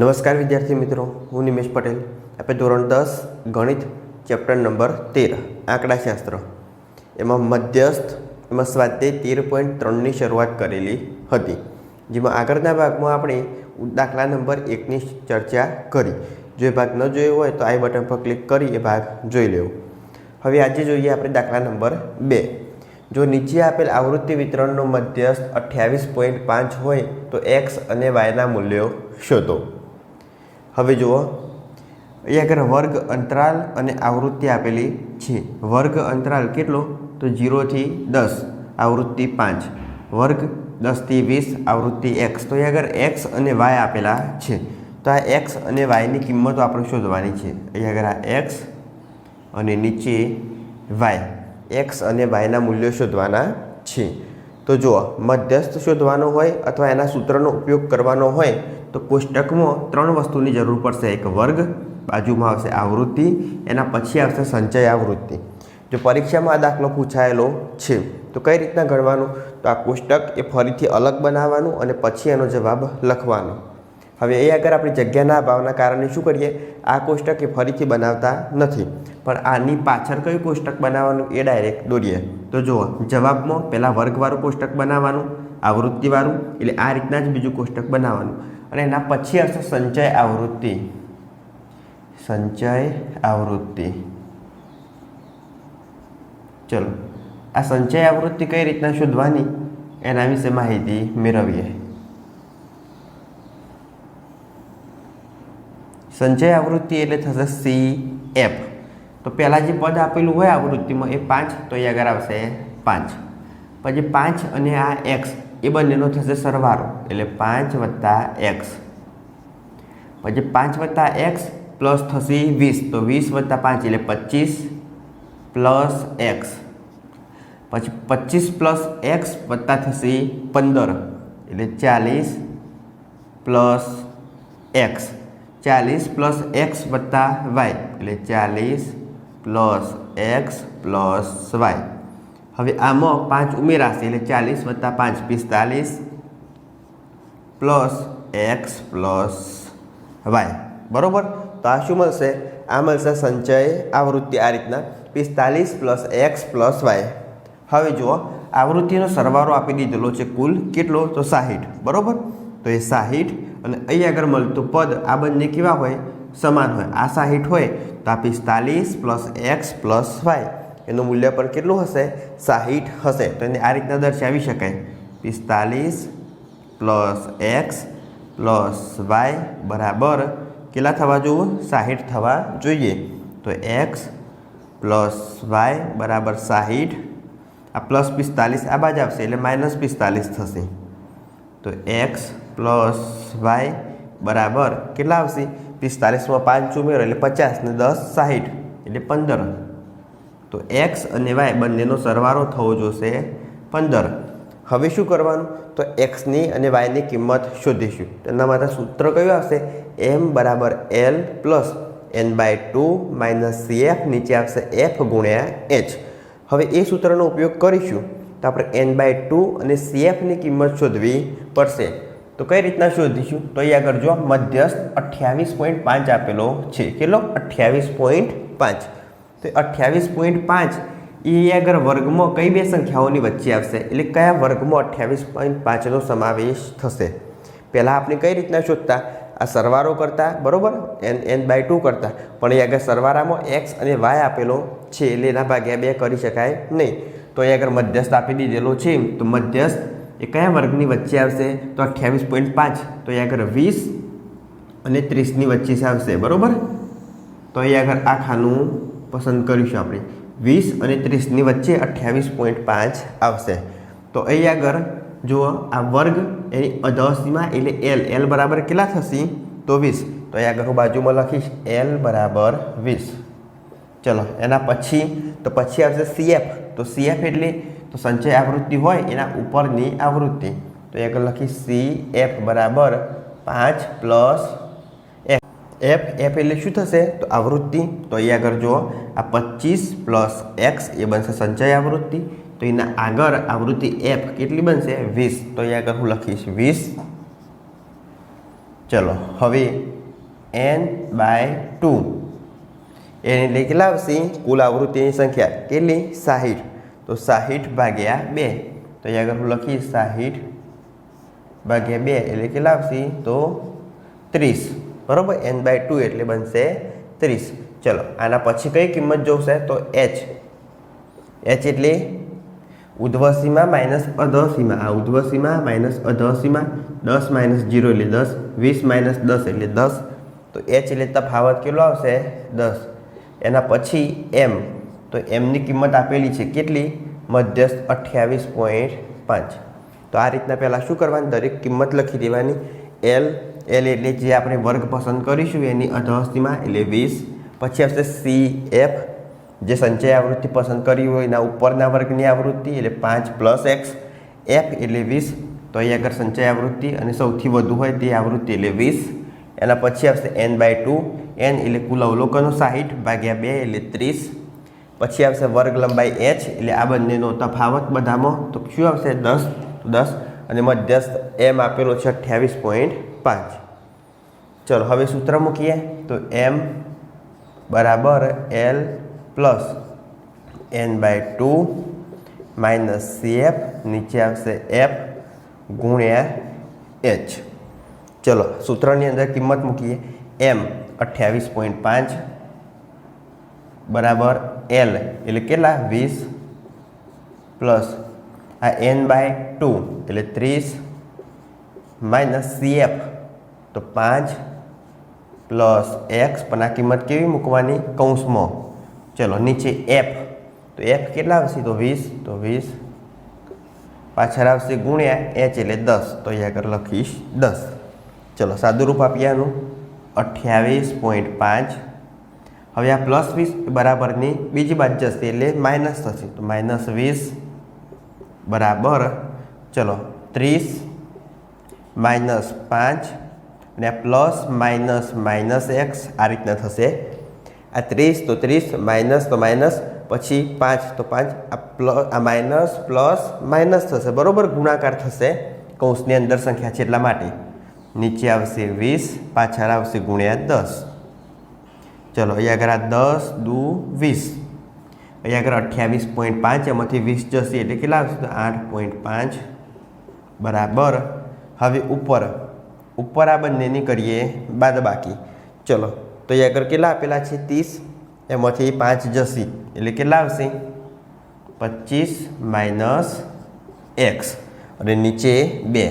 નમસ્કાર વિદ્યાર્થી મિત્રો, હું નિમેશ પટેલ. આપણે ધોરણ દસ, ગણિત, ચેપ્ટર નંબર તેર, આંકડાશાસ્ત્ર. એમાં મધ્યસ્થ, એમાં સ્વાધ્યાય તેર પોઈન્ટ ત્રણની શરૂઆત કરેલી હતી. જેમાં આગળના ભાગમાં આપણે દાખલા નંબર એકની ચર્ચા કરી. જો એ ભાગ ન જોયો હોય તો આઈ બટન પર ક્લિક કરી એ ભાગ જોઈ લેવો. હવે આજે જોઈએ આપણે દાખલા નંબર બે. જો નીચે આપેલ આવૃત્તિ વિતરણનો મધ્યસ્થ અઠ્યાવીસ પોઈન્ટ પાંચ હોય તો એક્સ અને વાયના મૂલ્યો શોધો. હવે જુઓ. અહીંયા આગળ વર્ગ અંતરાલ અને આવૃત્તિ આપેલી છે. વર્ગ અંતરાલ કેટલો? તો જીરોથી દસ, આવૃત્તિ પાંચ. વર્ગ દસથી વીસ, આવૃત્તિ એક્સ તો અહીંયા આગળ એક્સ અને વાય આપેલા છે. તો આ એક્સ અને વાયની કિંમતો આપણે શોધવાની છે. અહીંયા આગળ આ એક્સ અને નીચે વાય. એક્સ અને વાયના મૂલ્યો શોધવાના છે. તો જુઓ, મધ્યસ્થ શોધવાનો હોય અથવા એના સૂત્રનો ઉપયોગ કરવાનો હોય તો કોષ્ટકમાં ત્રણ વસ્તુની જરૂર પડશે. એક વર્ગ, બાજુમાં આવશે આવૃત્તિ, એના પછી આવશે સંચય આવૃત્તિ. જો પરીક્ષામાં આ દાખલો પૂછાયેલો છે, તો કઈ રીતના ગણવાનું તો આ કોષ્ટક એ ફરીથી અલગ બનાવવાનું અને પછી એનો જવાબ લખવાનો. હવે એ આગળ આપણી જગ્યાના અભાવના કારણે શું કરીએ? આ કોષ્ટક એ ફરીથી બનાવતા નથી. પણ આની પાછળ કયું કોષ્ટક બનાવવાનું એ ડાયરેક્ટ દોરીએ. તો જુઓ, જવાબમાં પહેલાં વર્ગવાળું કોષ્ટક બનાવવાનું, આવૃત્તિવાળું, એટલે આ રીતના જ બીજું કોષ્ટક બનાવવાનું. અને એના પછી આવશે સંચય આવૃત્તિ. સંચય આવૃત્તિ. ચલો, આ સંચય આવૃત્તિ કઈ રીતના શોધવાની? એના વિશે માહિતી મેળવીએ. સંચય આવૃત્તિ એટલે થશે સી એફ તો પહેલાં જે પદ આપેલું હોય આવૃત્તિમાં એ પાંચ, તો એ આગળ આવશે પાંચ. પછી પાંચ અને આ એક્સ એ બંનેનો થશે સરવાળો, એટલે પાંચ વત્તા એક્સ. પછી પાંચ વત્તા એક્સ પ્લસ થશે વીસ, તો વીસ વત્તા પાંચ, એટલે પચીસ પ્લસ એક્સ. પછી પચીસ પ્લસ એક્સ વત્તા થશે પંદર, એટલે ચાલીસ પ્લસ એક્સ. ચાલીસ પ્લસ એક્સ વત્તા વાય, એટલે ચાલીસ પ્લસ એક્સ પ્લસ વાય. હવે આમાં પાંચ ઉમેરાશે એટલે ચાલીસ વત્તા પાંચ, પિસ્તાલીસ પ્લસ એક્સ પ્લસ વાય. બરાબર? તો આ શું મળશે? આ મળશે સંચય આવૃત્તિ આ રીતના. પિસ્તાલીસ પ્લસ એક્સ પ્લસ વાય. હવે જુઓ, આવૃત્તિનો સરવાળો આપી દીધેલો છે કુલ કેટલો? તો સાહીઠ. બરાબર? તો એ સાહીઠ અને અહીં આગળ મળતું પદ આ બંને કેવા હોય? સમાન હોય. આ સાહીઠ હોય તો આ પિસ્તાલીસ પ્લસ એક્સ પ્લસ વાય. એનું મૂલ્ય પણ કેટલું હશે? સાહીઠ હશે. તો એને આ રીતના દર્શાવી શકાય. પિસ્તાલીસ પ્લસ એક્સ પ્લસ વાય બરાબર કેટલા થવા જોવું? સાહીઠ થવા જોઈએ. તો એક્સ પ્લસ વાય બરાબર સાહીઠ. આ પ્લસ પિસ્તાલીસ આ બાજુ આવશે એટલે માઇનસ પિસ્તાલીસ થશે. તો એક્સ પ્લસ વાય બરાબર કેટલા આવશે? પિસ્તાલીસમાં પાંચ ઉમેરો એટલે પચાસ ને દસ સાહીઠ એટલે પંદર. તો એક્સ અને વાય બંનેનો સરવાળો થવો જોશે પંદર. હવે શું કરવાનું? તો એક્સની અને વાયની કિંમત શોધીશું. તેના માટે સૂત્ર કયું આવશે? એમ બરાબર L plus N by two minus C F નીચે આવશે એફ ગુણ્યા એચ હવે એ સૂત્રનો ઉપયોગ કરીશું. તો આપણે એન બાય ટુ અને સીએફની કિંમત શોધવી પડશે. તો કઈ રીતના શોધીશું? તો અહીંયા આગળ જો મધ્યસ્થ અઠ્યાવીસ પોઈન્ટ પાંચ આપેલો છે. કેટલો? અઠ્યાવીસ પોઈન્ટ પાંચ. તો અઠ્યાવીસ પોઈન્ટ પાંચ એ આગળ વર્ગમાં કઈ બે સંખ્યાઓની વચ્ચે આવશે? એટલે કયા વર્ગમાં અઠ્યાવીસ પોઈન્ટ પાંચનો સમાવેશ થશે? પહેલાં આપણે કઈ રીતના શોધતા? આ સરવારો કરતા, બરાબર? એન એન બાય ટુ કરતા. પણ એ આગળ સરવારામાં એક્સ અને વાય આપેલો છે, એટલે એના ભાગ્યા બે કરી શકાય નહીં. તો એ આગળ મધ્યસ્થ આપી દીધેલો છે. તો મધ્યસ્થ એ કયા વર્ગની વચ્ચે આવશે? તો અઠ્યાવીસ પોઈન્ટ પાંચ. તો એ આગળ વીસ અને ત્રીસની વચ્ચે આવશે, બરાબર? તો એ આગળ આ ખાનું પસંદ કરીશું આપણે. વીસ અને ત્રીસની વચ્ચે અઠ્યાવીસ પોઈન્ટ પાંચ આવશે. તો અહીં આગળ જુઓ, આ વર્ગ એની અધસીમાં એટલે એલ. એલ બરાબર કેટલા થશે? તો વીસ. તો અહીં આગળ હું બાજુમાં લખીશ, એલ બરાબર વીસ. ચલો, એના પછી, તો પછી આવશે સીએફ. તો સીએફ એટલે, તો સંચય આવૃત્તિ હોય, એના ઉપરની આવૃત્તિ. તો એ આગળ લખીશ સી એફ બરાબર પાંચ પ્લસ એફ એફ એટલે શું થશે? તો આવૃત્તિ. તો અહીં આગળ જુઓ. આ પચીસ પ્લસ એક્સ એ બનશે સંચય આવૃત્તિ. તો એના આગળ આવૃત્તિ એફ કેટલી બનશે? વીસ. તો અહીં આગળ હું લખીશ વીસ. ચલો, હવે એન બાય ટુ એન એટલે કેટલા આવશે? કુલ આવૃત્તિની સંખ્યા. કેટલી? સાહીઠ. તો સાહીઠ ભાગ્યા બે. તો અહીંયા આગળ હું લખીશ સાહીઠ ભાગ્યા બે એટલે કેટલા આવશે? તો ત્રીસ. બરાબર? એન બાય ટુ એટલે બનશે ત્રીસ. ચલો, આના પછી કઈ કિંમત જોશે? તો એચ એચ એટલે ઉધ્વસીમાં માઇનસ અધસીમાં આ ઉધ્વસીમાં માઇનસ અધસીમાં દસ માઇનસ જીરો એટલે દસ, વીસ માઇનસ દસ એટલે દસ. તો એચ એટલે તફાવત કેટલો આવશે? દસ. એના પછી એમ તો એમની કિંમત આપેલી છે કેટલી? મધ્યસ્થ અઠ્યાવીસ પોઈન્ટ પાંચ. તો આ રીતના પહેલાં શું કરવાની? દરેક કિંમત લખી દેવાની. એલ એલ એટલે જે આપણે વર્ગ પસંદ કરીશું, એની અધહસ્તીમાં એટલે વીસ. પછી આવશે સી એફ જે સંચય આવૃત્તિ પસંદ કરી હોય એના ઉપરના વર્ગની આવૃત્તિ એટલે પાંચ પ્લસ એક્સ એફ એટલે વીસ. તો અહીં આગળ સંચય આવૃત્તિ અને સૌથી વધુ હોય તે આવૃત્તિ એટલે વીસ. એના પછી આવશે એન બાય ટુ એન એટલે કુલ અવલોકનો સાહીઠ ભાગ્યા બે એટલે ત્રીસ. પછી આવશે વર્ગ લંબાઈ એચ એટલે આ બંનેનો તફાવત બધામાં. તો શું આવશે? દસ. દસ. અને મધ્યસ્થ એમ આપેલો છે અઠ્યાવીસ પોઈન્ટ પાંચ. ચલો, હવે સૂત્ર મૂકીએ. તો એમ બરાબર L plus N by two minus C F નીચે આવશે એફ ગુણ્યા એચ ચલો, સૂત્રની અંદર કિંમત મૂકીએ. એમ અઠ્યાવીસ પોઈન્ટ પાંચ બરાબર એલ એટલે કેટલા? વીસ પ્લસ આ એન બાય ટુ એટલે ત્રીસ માઇનસ સીએફ તો પાંચ પ્લસ એક્સ, પણ આ કિંમત કેવી મૂકવાની? કૌંસમાં. ચલો, નીચે એફ. તો એફ કેટલા આવશે? તો વીસ તો વીસ. પાછળ આવશે ગુણ્યા એચ એટલે દસ. તો અહીંયા આગળ લખીશ દસ. ચલો સાદું રૂપ આપ્યાનું અઠ્યાવીસ પોઈન્ટ પાંચ. હવે આ પ્લસ વીસ બરાબરની બીજી બાજુ જશે એટલે માઇનસ થશે. તો માઇનસ વીસ બરાબર. ચલો, ત્રીસ માઇનસ પાંચ. અને પ્લસ માઇનસ માઇનસ એક્સ આ રીતના થશે. આ ત્રીસ તો ત્રીસ, માઇનસ તો માઇનસ, પછી પાંચ તો પાંચ, આ પ્લસ આ માઇનસ પ્લસ માઇનસ થશે. બરાબર ગુણાકાર થશે કૌંસની અંદર સંખ્યા છે એટલા માટે? નીચે આવશે વીસ, પાછળ આવશે ગુણ્યા દસ. ચલો, અહીંયા આગળ આ દસ દુ વીસ. અહીંયા આગળ અઠ્યાવીસ પોઈન્ટ પાંચ, એમાંથી વીસ જશે એટલે કેટલા આવશે? તો આઠ પોઈન્ટ પાંચ. બરાબર. હવે ઉપર ઉપર આ બંનેની કરીએ બાદ બાકી. ચલો તો અહીંયા આગળ કેટલા આપેલા છે? ત્રીસ. એમાંથી પાંચ જશે. એટલે કેટલા આવશે? પચીસ માઇનસ એક્સ અને નીચે બે.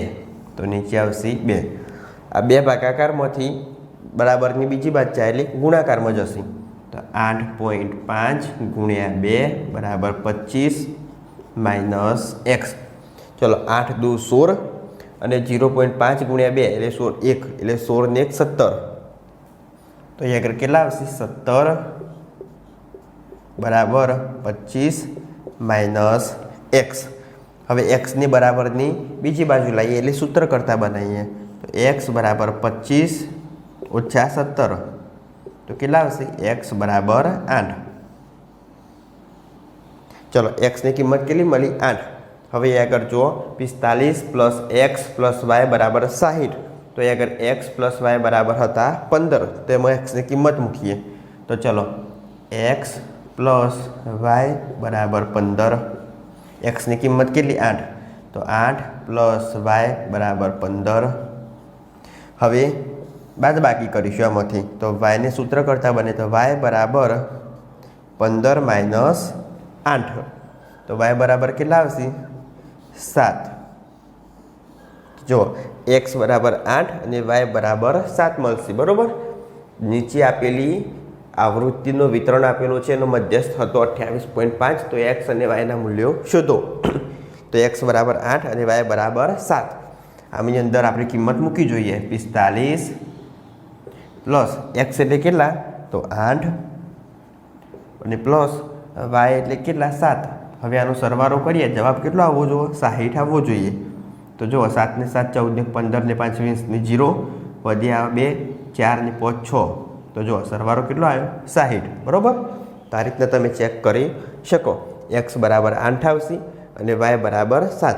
તો નીચે આવશે બે. આ બે ભાગાકારમાંથી બરાબરની બીજી બાદ જાય, એટલે ગુણાકારમાં જશે. તો આઠ પોઈન્ટ પાંચ ગુણ્યા બે બરાબર પચીસ માઇનસ એક્સ ચલો, આઠ દુ સોળ. અને જીરો પોઈન્ટ પાંચ ગુણ્યા બે એટલે સોળ, એક, એટલે સોળ ને એક સત્તર. તો અહીંયા આગળ કેટલા આવશે? સત્તર બરાબર પચીસ માઇનસ એક્સ. હવે એક્સની બરાબરની બીજી બાજુ લાવીએ એટલે સૂત્ર કરતાં બનાવીએ. તો એક્સ બરાબર પચીસ ઓછા સત્તર. તો કેટલા આવશે? એક્સ બરાબર આઠ. ચલો એક્સની કિંમત કેટલી મળી? આઠ. હવે આગળ જુઓ, પિસ્તાલીસ પ્લસ એક્સ પ્લસ વાય બરાબર સાહીઠ. તો એ એક્સ પ્લસ વાય બરાબર હતા પંદર. તેમાં એક્સની કિંમત મૂકીએ. તો ચલો, એક્સ પ્લસ વાય બરાબર પંદર. એક્સની કિંમત કેટલી? આઠ. તો આઠ પ્લસ વાય બરાબર પંદર. હવે બાદ બાકી કરીશું આમાંથી. તો વાયને સૂત્ર કરતાં બને તો વાય બરાબર પંદર માઇનસ આઠ. તો વાય બરાબર કેટલા આવશે? સાત. જો એક્સ બરાબર આઠ અને વાય બરાબર સાત મળશે, બરાબર? નીચે આપેલી આવૃત્તિનું વિતરણ આપેલું છે, એનો મધ્યસ્થ હતો અઠ્યાવીસ પોઈન્ટ પાંચ, તો એક્સ અને વાયના મૂલ્યો શોધો. તો એક્સ બરાબર આઠ અને વાય બરાબર સાત. આની અંદર આપણે કિંમત મૂકી જોઈએ, પિસ્તાલીસ પ્લસ એક્સ એટલે કેટલા? તો આઠ. અને પ્લસ વાય એટલે કેટલા? સાત. હવે આનો સરવારો કરીએ, જવાબ કેટલો આવવો જોઈએ સાહીઠ આવવો જોઈએ. તો જુઓ, સાતને સાત, ચૌદને પંદરને પાંચ, વીસને જીરો વધ્યા બે, ચારને પાંચ, છ. તો જુઓ સરવારો કેટલો આવ્યો? સાહીઠ. બરાબર? તો આ રીતના તમે ચેક કરી શકો. એક્સ બરાબર આઠ આવશે અને વાય બરાબર સાત.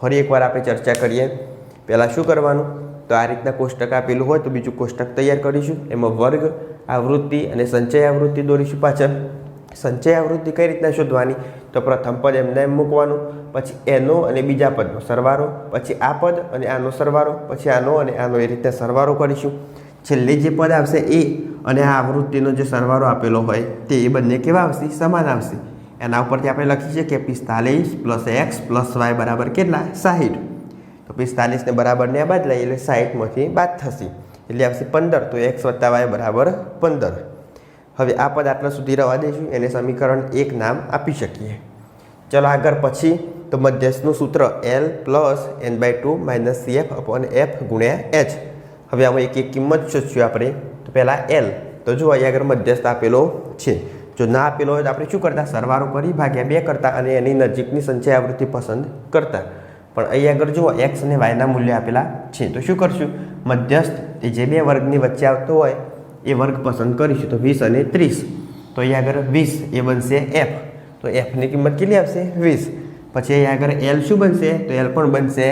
ફરી એકવાર આપણે ચર્ચા કરીએ. પહેલાં શું કરવાનું? તો આ રીતના કોષ્ટક આપેલું હોય તો બીજું કોષ્ટક તૈયાર કરીશું. એમાં વર્ગ, આવૃત્તિ અને સંચય આવૃત્તિ દોરીશું પાછળ. સંચય આવૃત્તિ કઈ રીતના શોધવાની? તો પ્રથમ પદ એમને એમ મૂકવાનું, પછી એનો અને બીજા પદનો સરવારો પછી આ પદ અને આનો સરવારો પછી આનો અને આનો એ રીતે સરવારો કરીશું. છેલ્લે જે પદ આવશે એ અને આ આવૃત્તિનો જે સરવારો આપેલો હોય તે એ બંને કેવા આવશે? સમાન આવશે. એના ઉપરથી આપણે લખી છીએ કે પિસ્તાલીસ પ્લસ એક્સ પ્લસ વાય બરાબર કેટલા? સાહીઠ. તો પિસ્તાલીસને બરાબરને આ બાદ લઈએ એટલે સાહીઠમાંથી બાદ થશે. એટલે આવશે પંદર. તો એક્સ વત્તા વાય બરાબર પંદર. હવે આ પદ આટલા સુધી રવા દઈશું, એને સમીકરણ એક નામ આપી શકીએ. ચલો આગળ પછી, તો મધ્યસ્થનું સૂત્ર L plus N by two minus C F upon F ગુણ્યા એચ હવે આમાં એક એક કિંમત શોધશું આપણે. તો પહેલાં એલ તો જો અહીંયા આગળ મધ્યસ્થ આપેલો છે. જો ના આપેલો હોય તો આપણે શું કરતા? સરવારો કરી ભાગ્યા બે કરતા અને એની નજીકની સંચય આવૃત્તિ પસંદ કરતા. પણ અહીં આગળ જુઓ એક્સ અને વાયના મૂલ્ય આપેલા છે. તો શું કરશું? મધ્યસ્થ, એ જે બે વર્ગની વચ્ચે આવતો હોય એ વર્ગ પસંદ કરીશું તો વીસ અને ત્રીસ. તો અહીંયા આગળ વીસ એ બનશે એફ તો એફની કિંમત કેટલી આવશે? વીસ. પછી અહીંયા આગળ એલ શું બનશે? તો એલ પણ બનશે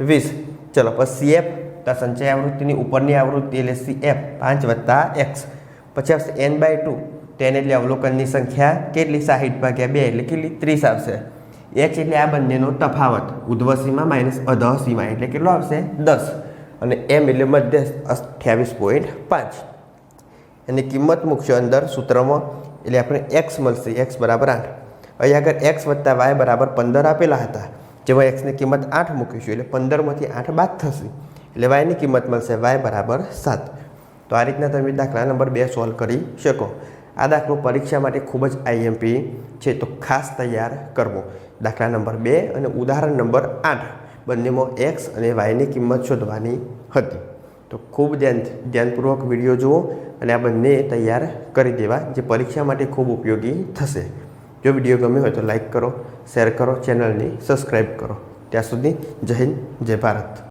વીસ. ચલો, પછી એફ તો સંચય આવૃત્તિની ઉપરની આવૃત્તિ એટલે સી એફ પાંચ વત્તા એક્સ પછી આવશે એન બાય ટુ ટેન એટલે અવલોકનની સંખ્યા કેટલી? સાહીઠ ભાગ્યા બે એટલે કેટલી? ત્રીસ આવશે. એચ એટલે આ બંનેનો તફાવત. ઉધ્વસીમાં માઇનસ અધસીમાં એટલે કેટલો આવશે? દસ. અને એમ એટલે મધ્ય અઠ્યાવીસ પોઈન્ટ પાંચ. એની કિંમત મૂકશો અંદર સૂત્રમાં, એટલે આપણે એક્સ મળશે એક્સ બરાબર આઠ. અહીં આગળ એક્સ વત્તા વાય બરાબર પંદર આપેલા હતા, જેમાં એક્સની કિંમત આઠ મૂકીશું, એટલે પંદરમાંથી આઠ બાદ થશે. એટલે વાયની કિંમત મળશે વાય બરાબર સાત. તો આ રીતના તમે દાખલા નંબર બે સોલ્વ કરી શકો. આ દાખલો પરીક્ષા માટે ખૂબ જ આઈએમપી છે, તો ખાસ તૈયાર કરવો. દાખલા નંબર બે અને ઉદાહરણ નંબર આઠ બંનેમાં એક્સ અને વાયની કિંમત શોધવાની હતી. તો ખૂબ ધ્યાન ધ્યાનપૂર્વક વીડિયો જુઓ અને આ બંને તૈયાર કરી દેવા, જે પરીક્ષા માટે ખૂબ ઉપયોગી થશે. જો વીડિયો ગમ્યો હોય તો લાઇક કરો, શેર કરો, ચેનલને સબસ્ક્રાઈબ કરો. ત્યાં સુધી જય હિન્દ, જય ભારત.